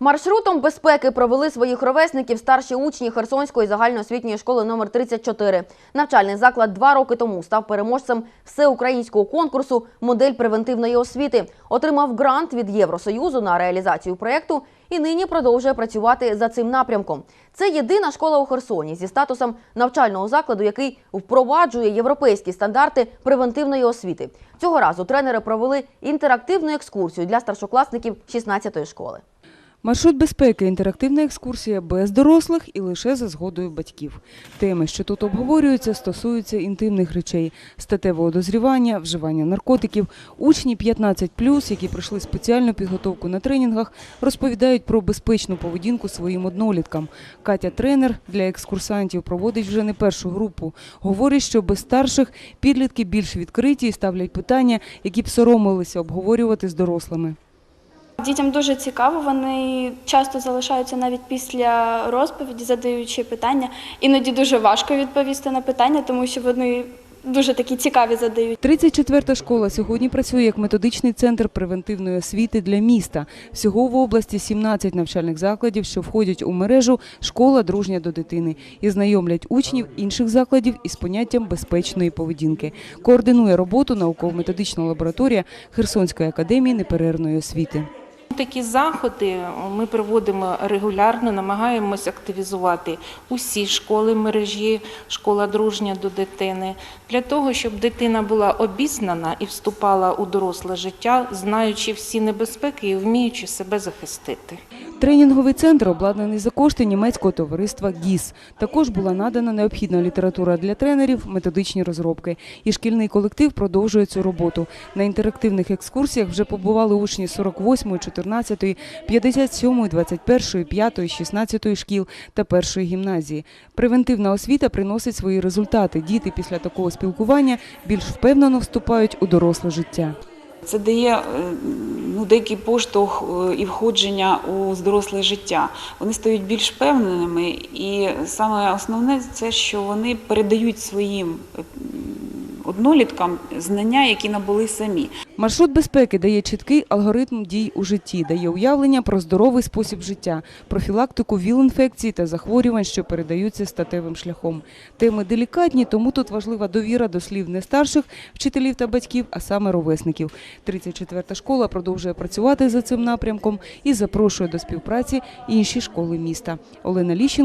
Маршрутом безпеки провели своїх ровесників старші учні Херсонської загальноосвітньої школи номер 34. Навчальний заклад два роки тому став переможцем всеукраїнського конкурсу Модель превентивної освіти. Отримав грант від Євросоюзу на реалізацію проєкту і нині продовжує працювати за цим напрямком. Це єдина школа у Херсоні зі статусом навчального закладу, який впроваджує європейські стандарти превентивної освіти. Цього разу тренери провели інтерактивну екскурсію для старшокласників 16-ї школи. Маршрут безпеки інтерактивна екскурсія без дорослих і лише за згодою батьків. Теми, що тут обговорюються, стосуються інтимних речей: статевого дозрівання, вживання наркотиків. Учні 15+, які пройшли спеціальну підготовку на тренінгах, розповідають про безпечну поведінку своїм одноліткам. Катя, тренер для екскурсантів, проводить вже не першу групу. Говорить, що без старших підлітки більш відкриті і ставлять питання, які б соромилися обговорювати з дорослими. Дітям дуже цікаво, вони часто залишаються навіть після розповіді, задаючи питання. Іноді дуже важко відповісти на питання, тому що вони дуже такі цікаві задають. 34-та школа сьогодні працює як методичний центр превентивної освіти для міста. Всього в області 17 навчальних закладів, що входять у мережу «Школа дружня до дитини» і знайомлять учнів інших закладів із поняттям безпечної поведінки. Координує роботу науково-методична лабораторія Херсонської академії неперервної освіти. Такі заходи ми проводимо регулярно, намагаємось активізувати усі школи мережі, школа дружня до дитини, для того, щоб дитина була обізнана і вступала у доросле життя, знаючи всі небезпеки і вміючи себе захистити. Тренінговий центр обладнаний за кошти німецького товариства ГІС. Також була надана необхідна література для тренерів, методичні розробки. І шкільний колектив продовжує цю роботу. На інтерактивних екскурсіях вже побували учні 48, 14, 57, 21, 5, 16 шкіл та першої гімназії. Превентивна освіта приносить свої результати. Діти після такого спілкування більш впевнено вступають у доросле життя. Це дає е, ну, деякий поштовх е, і входження у доросле життя. Вони стають більш впевненими, і саме основне це, що вони передають своїм е, одноліткам знання, які набули самі. Маршрут безпеки дає чіткий алгоритм дій у житті, дає уявлення про здоровий спосіб життя, профілактику ВІЛ-інфекцій та захворювань, що передаються статевим шляхом. Теми делікатні, тому тут важлива довіра до слів не старших вчителів та батьків, а саме ровесників. 34-та школа продовжує працювати за цим напрямком і запрошує до співпраці інші школи міста. Олена Ліщенко.